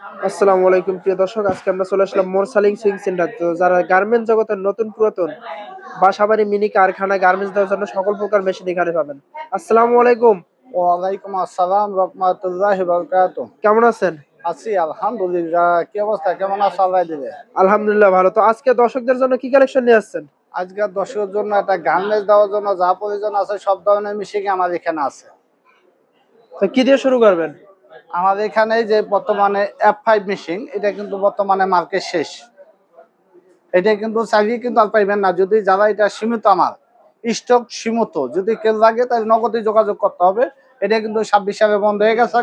আসসালামু আলাইকুম প্রিয় দর্শক আজকে আমরা চলে আসলাম মোরসালিং সুইং সেন্টার। তো যারা গার্মেন্টস জগতের নতুন পুরাতন বাসাবাড়ি মিনি কারখানা গার্মেন্টস দেওয়ার জন্য সকল প্রকার মেশিন এখানে পাবেন। আসসালামু আলাইকুম। ওয়ালাইকুম আসসালাম রহমতুল্লাহ বরকাত কেমন আছেন? আছি আলহামদুলিল্লাহ। কি অবস্থা? কেমন আছো আল্লাহ দিলে? আলহামদুলিল্লাহ ভালো। তো আজকে দর্শকদের জন্য কি কালেকশন নিয়ে আসছেন? আজকের দর্শকের জন্য একটা গার্মেন্টস দেওয়ার জন্য যা প্রয়োজন আছে সব ধরনের মিশিং আমার এখানে আছে। তো কি দিয়ে শুরু করবেন? আমাদের এখানে যে বর্তমানে এফ ফাইভ মেশিন এটা কিন্তু বর্তমানে মার্কেট শেষ। এটা কিন্তু চাইলে কিন্তু আর পাইবেন না। যদি যারা এটা সীমিত আমার স্টক সীমিত যদি কেউ লাগে তাহলে নগদে যোগাযোগ করতে হবে। এটা কিন্তু ছাব্বিশ সালে বন্ধ হয়ে গেছে।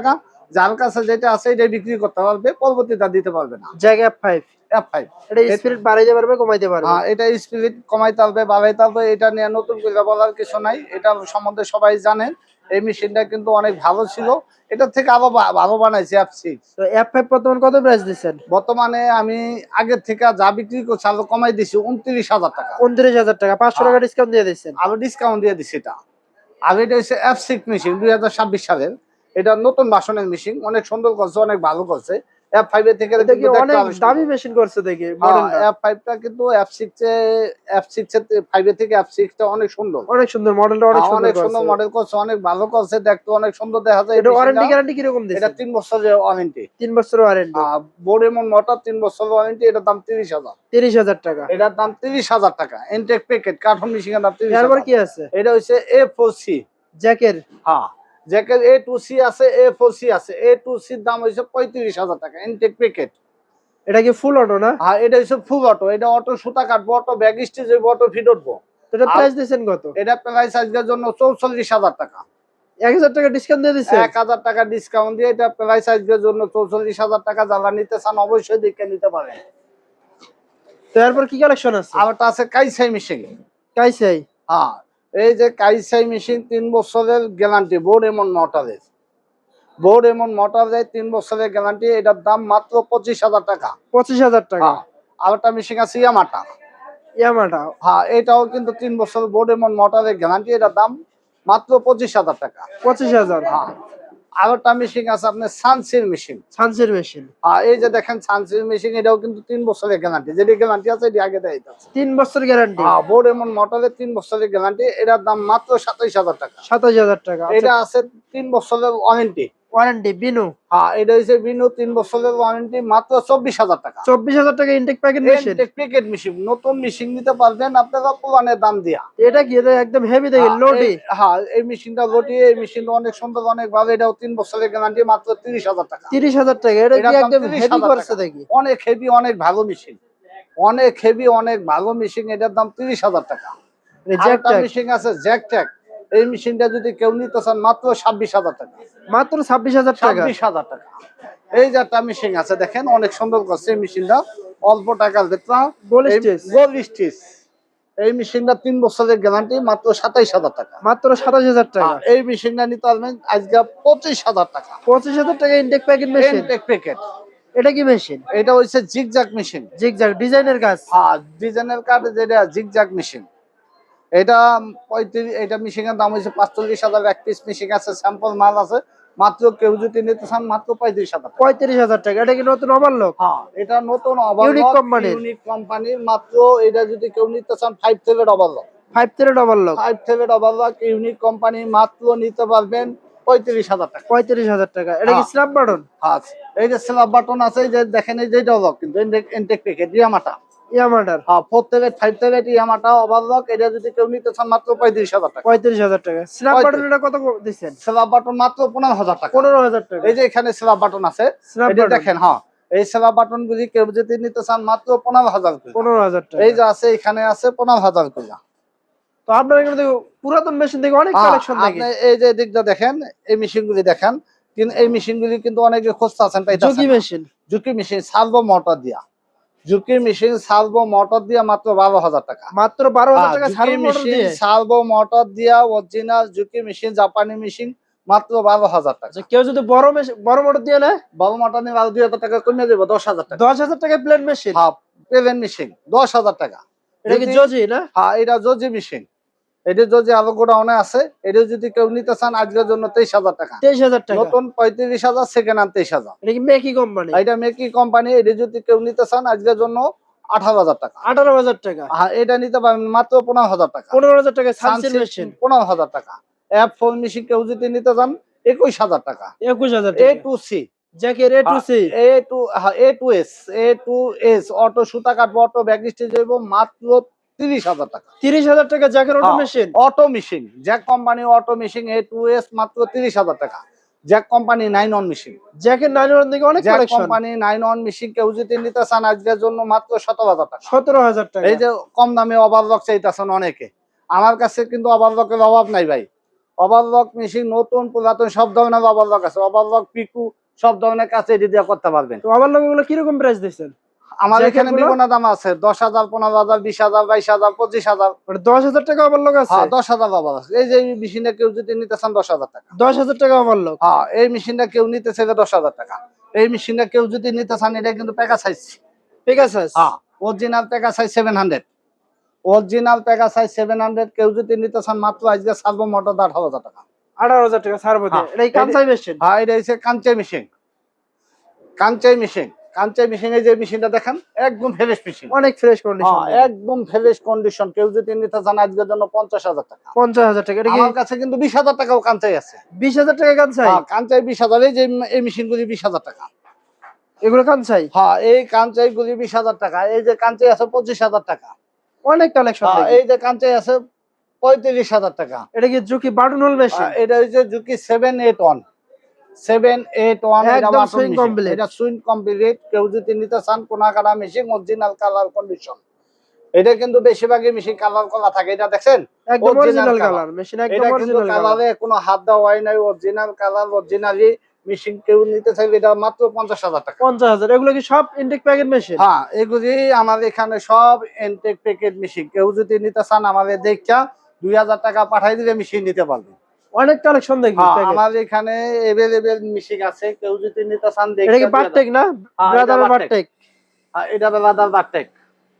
যার কাছে যেটা আছে এটা বিক্রি করতে পারবে পরবর্তীতে দিতে পারবে না। জায়গা ফাইভ এফ ফাইভ এটা স্পিরিট বাড়াইতে পারবে কমাইতে পারবে। হ্যাঁ এটা স্পিরিট কমাইতে হবে বাড়াইতে হবে এটা নিয়ে নতুন করে বলার কিছু নাই। এটা সম্বন্ধে সবাই জানেন। এই মেশিনটা কিন্তু অনেক ভালো ছিল। এটা থেকে আবার ভালো বানাইছে এফ সিক্স তো এফ ফাইভ বর্তমানে কত প্রাইস দিচ্ছেন? বর্তমানে আমি আগের থেকে যা বিক্রি করছি আরও কমাই দিছি উনত্রিশ হাজার টাকা। উনত্রিশ হাজার টাকা পাঁচশো টাকা ডিসকাউন্ট দিয়ে দিচ্ছেন। আমি ডিসকাউন্ট দিয়ে দিছি এটা। আর এটা হচ্ছে এফ সিক্স মেশিন দুই হাজার ছাব্বিশ সালের। এটা নতুন বাসনের মেশিন অনেক সুন্দর করছে অনেক ভালো করছে। এফ ফাইভ এর থেকে অনেক দামি মেশিন করছে দেখি এফ ফাইভটা কিন্তু F six F six five এর থেকে এফ সিক্সটা অনেক সুন্দর। অনেক সুন্দর মডেলটা অনেক হ্যাঁ, সুন্দর অনেক সুন্দর মডেল করছে অনেক ভালো করছে দেখতে অনেক সুন্দর দেখা যায় এটা ওয়ারেন্টি। গ্যারান্টি কীরকম এটা তিন বছরের ওয়ারেন্টি তিন বছর ওয়ারেন্টি বোর্ড এমন মোটর তিন বছরের ওয়ারেন্টি এটার দাম তিরিশ হাজার। তিরিশ হাজার টাকা। এটার দাম তিরিশ হাজার টাকা। ইনটেক প্যাকেট কার্টন মেশিন এর দাম তিরিশ হাজার। কি আছে? এটা হচ্ছে এ ফোর সি জ্যাকের হ্যাঁ। জ্যাকেট এ টু সি আছে এ ফোর সি আছে। এ টু সির দাম হচ্ছে পঁয়ত্রিশ হাজার টাকা ইনটেক প্যাকেট এটা কি ফুল অটো না? হ্যাঁ এটা হচ্ছে ফুল অটো এটা অটো সুতা কাটবো auto bag stitch auto fit উঠবো। এটা প্রাইস দিচ্ছেন কত? এটা প্রাইস আজকের জন্য চৌচল্লিশ হাজার টাকা। এক হাজার টাকা ডিসকাউন্ট দিয়ে দিচ্ছেন এক হাজার টাকা ডিসকাউন্ট দিয়ে এটা প্রাইস আজকের জন্য চৌচল্লিশ হাজার টাকা। যারা নিতে চান অবশ্যই দেখে নিতে পারেন। তো এরপর কি কালেকশন আছে? একটা আছে কাইসাই মেশিন কাইসাই। হ্যাঁ এই যে কাইসাই মেশিন তিন বছরের গ্যারান্টি বোর্ড এমন মোটরের বোর্ড এমন মোটরের তিন বছরের গ্যারান্টি এটার দাম মাত্র পঁচিশ হাজার টাকা। পঁচিশ হাজার টাকা। হ্যাঁ আর একটা মেশিন আছে ইয়ামাটা ইয়ামাটা হ্যাঁ এটাও কিন্তু তিন বছর বোর্ড এমন মোটরের গ্যারান্টি এটার দাম মাত্র পঁচিশ হাজার টাকা। পঁচিশ হাজার। হ্যাঁ। আর একটা মেশিন আছে আপনার সানসির মেশিন সানসির মেশিন আর এই যে দেখেন সানসির মেশিন এটাও কিন্তু তিন বছরের গ্যারান্টি যেটি গ্যারান্টি আছে এটি আগে দেয় তিন বছর গ্যারান্টি হ্যাঁ বোর্ড এমন মোটরের তিন বছরের গ্যারান্টি এটার দাম মাত্র সাতাইশ হাজার টাকা। সাতাইশ হাজার টাকা। এটা আছে তিন বছরের ওয়ারেন্টি ওয়ারেন্টি বিনু হ্যাঁ এটা হচ্ছে বিনু তিন বছরের ওয়ারেন্টি মাত্র চব্বিশ হাজার টাকা। চব্বিশ হাজার টাকা intake packet machine packet machine নতুন মেশিন নিতে পারবেন আপনারা পুরানের দাম দিয়া। এটা কি এটা একদম হেভি দেখি হ্যাঁ, লোডি এই- হ্যাঁ এই মেশিনটা লোটি এই মেশিনটা অনেক সুন্দর অনেক ভালো এটাও তিন বছরের গ্যারান্টি মাত্র তিরিশ হাজার টাকা। তিরিশ হাজার টাকা এটা কি একদম হেভি করছে দেখি? অনেক হেভি অনেক ভালো মেশিন অনেক হেভি অনেক ভালো মেশিন এটার দাম তিরিশ হাজার টাকা। জ্যাক মেশিন আছে জ্যাক ট্যাগ এই মেশিনটা যদি কেউ নিতে চান মাত্র ছাব্বিশ হাজার টাকা। মাত্র ছাব্বিশ হাজার টাকা? ছাব্বিশ হাজার টাকা। এই যে একটা মেশিন আছে দেখেন অনেক সুন্দর করছে এই মেশিনটা। অল্প টাকার ভেতরা গোল স্টিচ। এই মেশিনটা তিন বছরের গ্যারান্টি মাত্র সাতাইশ হাজার টাকা। মাত্র সাতাইশ হাজার টাকা। এই মেশিনটা নিতে পারবেন আজকে পঁচিশ হাজার টাকা। পঁচিশ হাজার টাকা ইনটেক প্যাকেট মেশিন প্যাকেট এটা কি মেশিন এটা হচ্ছে জিগজাক মেশিন জিগজাগ ডিজাইনের কাজ। আর ডিজাইনের কার্ড যেটা জিগজাক মেশিন এটা পঁয়ত্রিশ এটা মেশিনের দাম হয়েছে পাঁচচল্লিশ হাজার এক পিস মেশিন আছে স্যাম্পল মাল আছে। মাত্র কেউ যদি নিতে চান মাত্র পঁয়ত্রিশ হাজার পঁয়ত্রিশ হাজার টাকা। এটা কি নতুন ওভারলোক হ্যাঁ এটা নতুন Unique company-র। ইউনিক কোম্পানির মাত্র এটা যদি কেউ নিতে চান ফাইভ থেকে ডবল লক ফাইভ থেকে ডবল লক ফাইভ থেকে ডবল লক ইউনিক কোম্পানি মাত্র নিতে পারবেন পঁয়ত্রিশ হাজার টাকা। পঁয়ত্রিশ হাজার টাকা। এটা কি হ্যাঁ। স্ল্যাব বাটন আচ্ছা এই যে স্ল্যাব বাটন আছে এই যে দেখেন এই যে ডবল কিন্তু ইনটেক প্যাকেট ইয়ামাটা ইয়ামাটার হ্যাঁ ফোর থেকে ফাইভ থেকে ইয়ামাটা ওভারলক এটা যদি কেউ নিতে চান মাত্র পঁয়ত্রিশ হাজার টাকা। পঁয়ত্রিশ হাজার টাকা। স্ল্যাব বাটন এটা কত দিচ্ছেন? স্ল্যাব বাটন মাত্র পনেরো হাজার টাকা। পনেরো হাজার টাকা। এই যে এখানে স্ল্যাব বাটন আছে এটা দেখেন হ্যাঁ এই স্ল্যাব বাটন গুলি কেউ যদি নিতে চান মাত্র পনেরো হাজার পনেরো হাজার টাকা। এই যে আছে এখানে আছে পনেরো হাজার করে। তো আপনার এখানে পুরাতন মেশিন থেকে অনেক হ্যাঁ, কালেকশন দেখি আপনি এই যে দিকটা দেখেন এই মেশিন গুলি দেখেন কিন্তু এই মেশিন গুলি কিন্তু অনেকে খুঁজতে আছেন Juki machine Juki machine servo motor দিয়া। ঝুঁকি মেশিন সার্ভো মোটর দিয়া মাত্র বারো হাজার টাকা। মাত্র বারো হাজার টাকা মেশিন দিয়ে মোটর দিয়া অরিজিনাল ঝুঁকি মেশিন জাপানি মেশিন মাত্র বারো হাজার টাকা। আচ্ছা, কেউ যদি বড় বড় মোটর দিয়ে নেয়? বড় মোটর নিয়ে বারো দুই হাজার টাকা কমিয়ে দেবো দশ হাজার টাকা। দশ হাজার টাকা প্লেন মেশিন হ্যাঁ প্লেন মেশিন দশ হাজার টাকা। এটা কি জজি না? হ্যাঁ এটা জজি মেশিন এটা যদি আরও গোডাউনে আছে এটা যদি কেউ নিতে চান আজকের জন্য তেইশ হাজার টাকা। তেইশ হাজার টাকা। নতুন পঁয়ত্রিশ হাজার সেকেন্ড হ্যান্ড তেইশ হাজার। এটা মেকি কোম্পানি এটা মেকি কোম্পানি এটা যদি কেউ নিতে চান আজকের জন্য আঠারো হাজার টাকা। আঠারো হাজার টাকা। এটা নিতে মাত্র পনেরো হাজার টাকা। পনেরো হাজার টাকা পনেরো হাজার টাকা। অ্যাপ ফোন মেশিন কেউ যদি নিতে চান একুশ হাজার টাকা। একুশ হাজার A two C জ্যাকের A two C A two A two S A two S auto সুতা কাটবো অটো ব্যাগ স্টেজ মাত্র তিরিশ হাজার টাকা। তিরিশ হাজার টাকা জ্যাকের auto. Machine auto machine Jack company auto machine A two S মাত্র তিরিশ হাজার টাকা। Jack company nine on machine জ্যাকের nine one থেকে অনেক Jack company nine on machine কেউ যদি নিতে চান আজকের জন্য মাত্র সতেরো হাজার টাকা। সতেরো হাজার টাকা। এই যে কম দামে ওভারলক চাইতেছেন অনেকে। আমার কাছে কিন্তু ওভারলকের অভাব নাই ভাই। ওভারলক মেশিন নতুন পুরাতন সব ধরনের ওভারলক আছে। ওভারলক পিকু সব ধরনের কাছে এটি দিয়ে করতে পারবেন। তো লোক এগুলো কীরকম প্রাইস দিচ্ছেন? আমার এখানে? বিভিন্ন দাম আছে দশ হাজার পনেরো হাজার বিশ হাজার বাইশ হাজার পঁচিশ হাজার। মানে দশ হাজার টাকা আমার লোক আছে? হ্যাঁ দশ হাজার বাবা আছে। এই যে মেশিনে কেউ যদি নিতে চান দশ হাজার টাকা। দশ হাজার টাকা আমার লোক? হ্যাঁ এই মেশিনটা কেউ নিতে চাইলে দশ হাজার টাকা। এই মেশিনটা কেউ যদি নিতে চান এটা কিন্তু পেকা সাইজ ঠিক আছে হ্যাঁ অরিজিনাল পেকা সাইজ সেভেন হান্ড্রেড অরিজিনাল পেকা সাইজ সেভেন হান্ড্রেড কেউ যদি নিতে চান মাত্র আজকে সার্বো মোটর আঠারো হাজার টাকা। আঠারো হাজার টাকা মধ্যে হ্যাঁ, এটা কি কানসাই মেশিন হ্যাঁ এটা হচ্ছে Kansai machine Kansai machine Kansai machine এই যে মেশিনটা দেখেন একদম ফ্রেশ মেশিন অনেক ফ্রেশ কন্ডিশন হ্যাঁ একদম ফ্রেশ কন্ডিশন কেউ যদি নিতে চান আজকের জন্য পঞ্চাশ হাজার টাকা। পঞ্চাশ হাজার টাকা আমার কাছে কিন্তু বিশ হাজার টাকাও কাঞ্চাই আছে। বিশ হাজার টাকা কানসাই হ্যাঁ কাঞ্চাই বিশ হাজার। এই যে এই মেশিন গুলি বিশ হাজার টাকা। এগুলো কানসাই হ্যাঁ এই কাঞ্চাই গুলি বিশ হাজার টাকা। এই যে কাঞ্চাই আছে পঁচিশ হাজার টাকা। অনেক কালেকশন হ্যাঁ, এই যে কাঞ্চাই আছে পঁয়ত্রিশ হাজার টাকা। এটা কি ঝুঁকি বাটন হোল মেশিন এটা হচ্ছে Juki seven eight one seven eight one. এটা কমপ্লিট কেউ যদি নিতে চান কোনা কাটা মেশিন অরিজিনাল কালার কন্ডিশন এটা কিন্তু বেশিরভাগই মেশিন কালার করা থাকে। এটা দেখছেন? অরিজিনাল কালার মেশিন একদম অরিজিনাল কালারে কোনো হাত দেওয়া হয় নাই। অরিজিনাল কালার অরিজিনালি মেশিন কেউ নিতে চাইলে এটা মাত্র পঞ্চাশ হাজার টাকা। পঞ্চাশ হাজার। এগুলো কি সব ইনটেক প্যাকেট মেশিন হ্যাঁ এগুলি আমাদের এখানে সব এনটেক প্যাকেট মেশিন কেউ যদি নিতে চান আমাদের দেখা দুই হাজার টাকা পাঠাই দিলে মেশিন নিতে পারবে। অনেক কালেকশন দেখি হ্যাঁ, আমাদের এখানে এভেলেবেল মেশিন আছে কেউ যদি নিতে চান দেখে এটা কি বারটেক না? হ্যাঁ, ব্রাদার বারটেক এটা বেলাদার বারটেক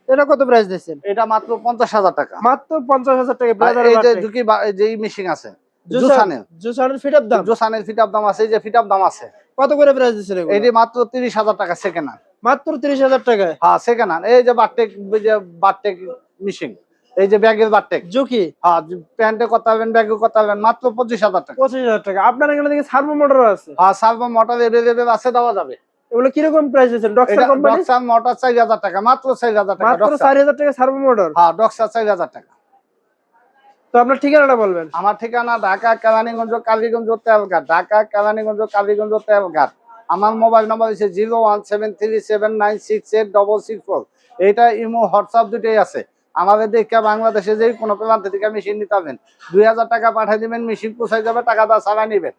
এটা কত প্রাইস দিচ্ছেন? এটা মাত্র পঞ্চাশ হাজার টাকা। মাত্র পঞ্চাশ হাজার টাকা ব্রাদার এই যে বা- যেই মেশিন আছে জুসানের জুসানের ফিট আপ দাম? জুসানের ফিট আপ দাম আছে এই যে ফিট আপ দাম আছে। কত করে প্রাইস এগুলো? এটি মাত্র তিরিশ হাজার টাকা সেকেন্ড হ্যান্ড মাত্র তিরিশ হাজার টাকায়? হ্যাঁ সেকেন্ড হ্যান্ড এই যে বারটেক যে বারটেক মেশিন এই যে ব্যাগের বারটেক। ঝুঁকি? হ্যাঁ প্যান্টে কত পারবেন ব্যাগে কত মাত্র পঁচিশ হাজার টাকা। পঁচিশ হাজার টাকা। আপনার এখানে দেখি সার্ভো মোটর আছে। হ্যাঁ সার্ভো মোটর এভেলেবেল আছে দেওয়া যাবে। এগুলো কীরকম প্রাইস দিচ্ছেন ডক্সার কোম্পানি ডক্সার মোটর চার হাজার টাকা মাত্র চার হাজার টাকা মাত্র ডক্সার। চার হাজার টাকা সার্ভো মোটর? হ্যাঁ ডক্সার টাকা। তো আপনার ঠিকানাটা বলবেন। আমার ঠিকানা ঢাকা কেরানীগঞ্জ কালীগঞ্জ তেলঘাট। ঢাকা কেরানীগঞ্জ কালীগঞ্জ তেলঘাট। আমার মোবাইল নাম্বার হচ্ছে zero one seven three seven nine six eight double six four. এটা ইমো হোয়াটসঅ্যাপ দুটোই আছে। আমাদের দেখা বাংলাদেশে যে কোনো প্রান্ত থেকে মেশিন নিতে পারবেন দুই হাজার টাকা পাঠিয়ে দেবেন, মেশিন পোসাই যাবে, টাকা দা ছাড়া নেবেন।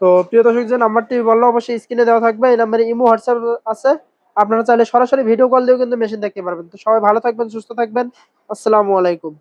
তো প্রিয় দর্শক, যে নাম্বারটি বলল, অবশ্যই স্ক্রিনে দেওয়া থাকবে, এই নাম্বারে ইমো, হোয়াটসঅ্যাপ আছে। আপনারা চাইলে সরাসরি ভিডিও কল দিয়েও কিন্তু মেশিন দেখতে পারবেন। তো সবাই ভালো থাকবেন, সুস্থ থাকবেন। আসসালামু আলাইকুম।